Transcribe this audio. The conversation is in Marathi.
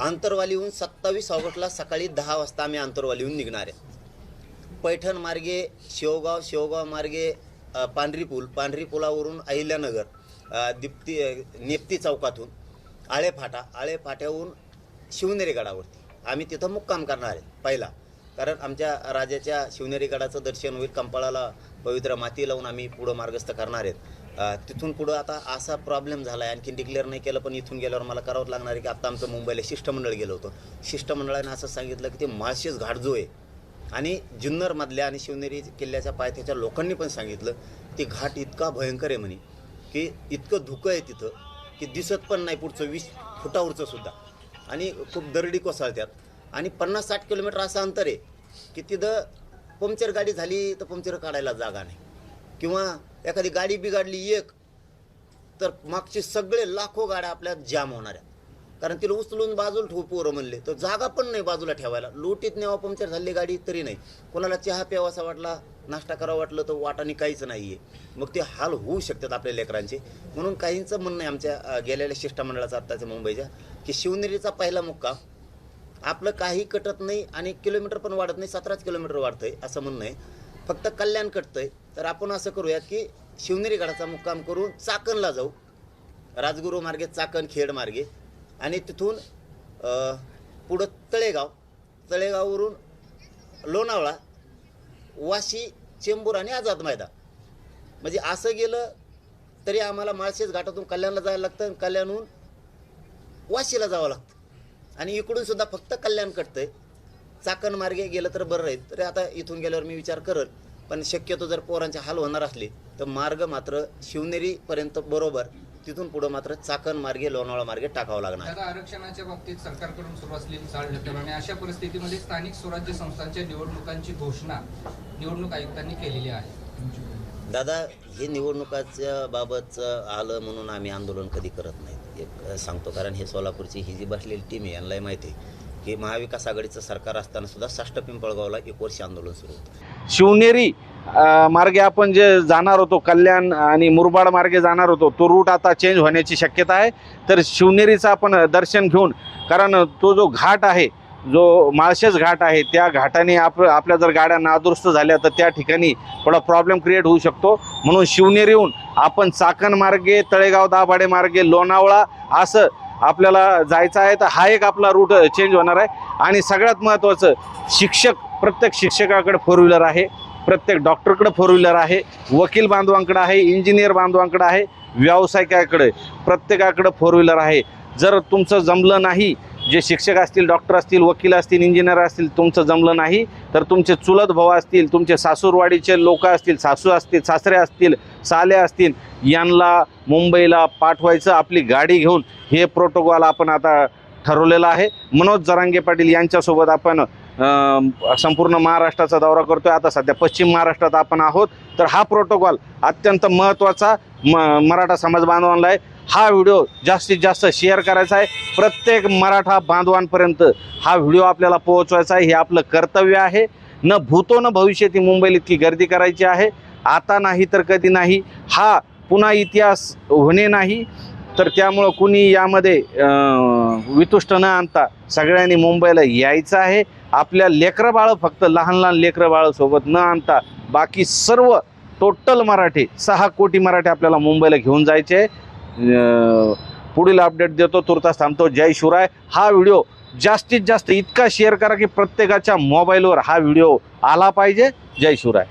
आंतरवालीहून सत्तावीस ऑगस्टला सकाळी दहा वाजता आम्ही आंतरवालीहून निघणार आहे. पैठण मार्गे शेवगाव शेवगाव मार्गे पांढरी पूल पांढरी पुलावरून अहिल्यानगर दिप्ती नेप्ती चौकातून आळे फाटा आळे फाट्याहून शिवनेरी गडावरती. आम्ही तिथं मुक्काम करणार आहे पहिला. कारण आमच्या राजाच्या शिवनेरी गडाचं दर्शन होईल कंपाळाला पवित्र माती लावून आम्ही पुढं मार्गस्थ करणार आहेत. तिथून पुढं आता असा प्रॉब्लेम झाला आहे आणखीन डिक्लेअर नाही केलं पण इथून गेल्यावर मला करावंच लागणार आहे की आता आमचं मुंबईला शिष्टमंडळ गेलं होतं. शिष्टमंडळाने असं सांगितलं की ते माळशेज घाट जो आहे. आणि जुन्नरमधल्या आणि शिवनेरी किल्ल्याच्या पायथ्याच्या लोकांनी पण सांगितलं ते घाट इतका भयंकर आहे म्हणे की इतकं धुकं आहे तिथं की दिसत पण नाही पुढचं वीस फुटावरचं सुद्धा. आणि खूप दरडी कोसळत्यात आणि पन्नास साठ किलोमीटर असं अंतर आहे. की तिथं पंक्चर गाडी झाली तर पंक्चर काढायला जागा नाही. किंवा एखादी गाडी बिघडली एक तर मागचे सगळे लाखो गाड्या आपल्या जाम होणार आहेत. कारण तिला उचलून बाजूला ठेवू पोरं म्हणले तर जागा पण नाही बाजूला ठेवायला. लोटीत नेवा पंक्चर झाली गाडी तरी नाही. कोणाला चहा प्यावासा वाटला नाश्ता करावा वाटलं तर वाटाने काहीच नाही आहे मग ते हाल होऊ शकतात आपल्या लेकरांचे. म्हणून काहींचं म्हणणं आहे आमच्या गेलेल्या शिष्टमंडळाचं आत्ताच्या मुंबईच्या की शिवनेरीचा पहिला मुक्काम आपलं काही कटत नाही आणि किलोमीटर पण वाढत नाही सतराच किलोमीटर वाढतंय असं म्हणणं आहे. फक्त कल्याण कटतंय. तर आपण असं करूयात की शिवनेरी गडाचा मुक्काम करून चाकणला जाऊ. राजगुरू मार्गे चाकण खेड मार्गे. आणि तिथून पुढं तळेगाव. तळेगाववरून लोणावळा वाशी चेंबूर आणि आझाद मैदान. म्हणजे असं गेलं तरी आम्हाला माळशेज घाटातून कल्याणला जायला लागतं आणि कल्याणहून वाशीला जावं लागतं. आणि इकडून सुद्धा फक्त कल्याण कटतंय. चाकण मार्गे गेलं तर बरं राहील. तरी आता इथून गेल्यावर मी विचार करल पण शक्यतो जर पोरांचे हाल होणार असले तर मार्ग मात्र शिवनेरीपर्यंत बरोबर तिथून पुढं मात्र चाकण मार्गे लोणावळा मार्गे टाकावं लागणार. आरक्षणाच्या बाबतीत सरकारकडून सुरू असलेली चाल ढकल आणि अशा परिस्थितीमध्ये स्थानिक स्वराज्य संस्थांच्या निवडणुकांची घोषणा निवडणूक आयुक्तांनी केलेली आहे. दादा हे निवडणुकाच्या बाबतचं आलं म्हणून आम्ही आंदोलन कधी करत नाही. एक सांगतो कारण हे सोलापूरची ही जी बसलेली टीम आहे यांनाही माहिती आहे की महाविकास आघाडीचं सरकार असताना सुद्धा साष्ट पिंपळगावला एक वर्ष आंदोलन सुरू होतं. शिवनेरी मार्गे आपण जे जाणार होतो कल्याण आणि मुरबाड मार्गे जाणार होतो तो रूट आता चेंज होण्याची शक्यता आहे. तर शिवनेरीचं आपण दर्शन घेऊन कारण तो जो घाट आहे जो माळशेज घाट आहे त्या घाटाने आप आपल्या जर गाड्या नादुरुस्त झाल्या तर त्या ठिकाणी थोडा प्रॉब्लेम क्रिएट होऊ शकतो. म्हणून शिवनेरीहून आपण चाकण मार्गे तळेगाव दाभाडे मार्गे लोणावळा असं आपल्याला जायचं आहे तर हा एक आपला रूट चेंज होणार आहे. आणि सगळ्यात महत्त्वाचं शिक्षक प्रत्येक शिक्षकाकडे फोर व्हीलर आहे प्रत्येक डॉक्टरकडे फोर व्हीलर आहे वकील बांधवांकडे आहे इंजिनियर बांधवांकडे आहे व्यावसायिकाकडे प्रत्येकाकडे फोर व्हीलर आहे. जर तुमचं जमलं नाही जे शिक्षक असतील डॉक्टर असतील वकील असतील इंजिनियर असतील तुमचं जमलं नाही तर तुमचे चुलत भाऊ असतील तुमचे सासूरवाडीचे लोक असतील सासू असतील सासरे असतील साले असतील यांना मुंबईला पाठवायचं आपली गाडी घेऊन हे प्रोटोकॉल आपण आता ठरवलेलं आहे. मनोज जरांगे पाटील यांच्यासोबत आपण संपूर्ण महाराष्ट्राचा दौरा करतोय. आता सध्या पश्चिम महाराष्ट्रात आपण आहोत. तर हा प्रोटोकॉल अत्यंत महत्त्वाचा म मराठा समाज बांधवांना आहे. हा व्हिडिओ जास्तीत जास्त शेअर करायचा आहे. प्रत्येक मराठा बांधवांपर्यंत हा व्हिडिओ आपल्याला पोहोचवायचा आहे. हे आपलं कर्तव्य आहे. न भूतो न भविष्यती मुंबईला इतकी गर्दी करायची आहे. आता नाही तर कधी नाही. हा पुन्हा इतिहास होणे नाही. तर त्यामुळं कुणी यामध्ये वितुष्ट न आणता सगळ्यांनी मुंबईला यायचं आहे. आपल्या लेकरं बाळं फक्त लहान लहान लेकरं बाळं सोबत न आणता बाकी सर्व टोटल मराठी सहा कोटी मराठी आपल्याला मुंबईला घेऊन जायचे आहे. पुढील अपडेट देतो. तुर्तास थांबतो. जय शिवराय. हा व्हिडिओ जास्तीत जास्त इतका शेअर करा की प्रत्येकाच्या मोबाईलवर हा व्हिडिओ आला पाहिजे. जय शिवराय.